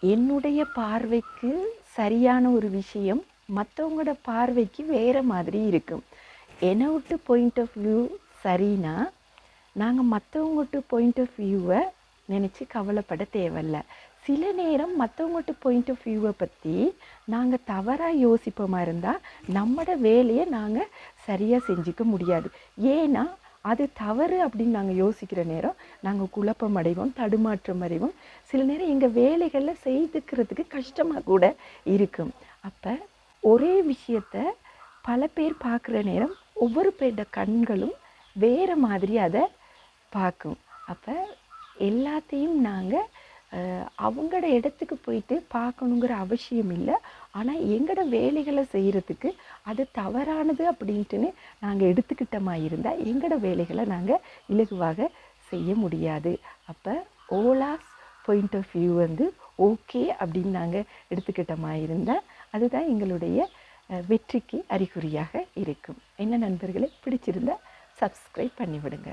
என்னுடைய பார்வைக்கு சரியான ஒரு விஷயம் மற்றவங்களோட பார்வைக்கு வேறு மாதிரி இருக்கும். என்னை விட்டு பாயிண்ட் ஆஃப் வியூ சரினா நாங்கள் மற்றவங்கட்டு பாயிண்ட் ஆஃப் வியூவை நினச்சி கவலைப்பட தேவையில்ல. சில நேரம் மற்றவங்கட்டு பாயிண்ட் ஆஃப் வியூவை பற்றி நாங்கள் தவறாக யோசிப்போமா இருந்தால் நம்மளோட வேலையை நாங்கள் சரியாக செஞ்சுக்க முடியாது. ஏன்னா அது தவறு அப்படின்னு நாங்கள் யோசிக்கிற நேரம் நாங்கள் குழப்பம் அடைவோம் தடுமாற்றம் அடைவோம். சில நேரம் எங்கள் வேலைகளில் செய்துக்கிறதுக்கு கஷ்டமாக கூட இருக்கும். அப்போ ஒரே விஷயத்த பல பேர் பார்க்குற நேரம் ஒவ்வொரு பேரோட கண்களும் வேறு மாதிரி அதை பார்க்கும். அப்போ எல்லாத்தையும் நாங்கள் அவங்களோட இடத்துக்கு போயிட்டு பார்க்கணுங்கிற அவசியம் இல்லை. ஆனால் எங்களோட வேலைகளை செய்கிறதுக்கு அது தவறானது அப்படின்ட்டுன்னு நாங்கள் எடுத்துக்கிட்டமா இருந்தால் எங்களோட வேலைகளை நாங்கள் இலகுவாக செய்ய முடியாது. அப்போ ஓலாஸ் பாயிண்ட் ஆஃப் வியூ வந்து ஓகே அப்படின்னு நாங்கள் எடுத்துக்கிட்டமா இருந்தால் அதுதான் எங்களுடைய வெற்றிக்கு அறிகுறியாக இருக்கும். என்ன நண்பர்களே பிடிச்சிருந்தால் சப்ஸ்கிரைப் பண்ணிவிடுங்க.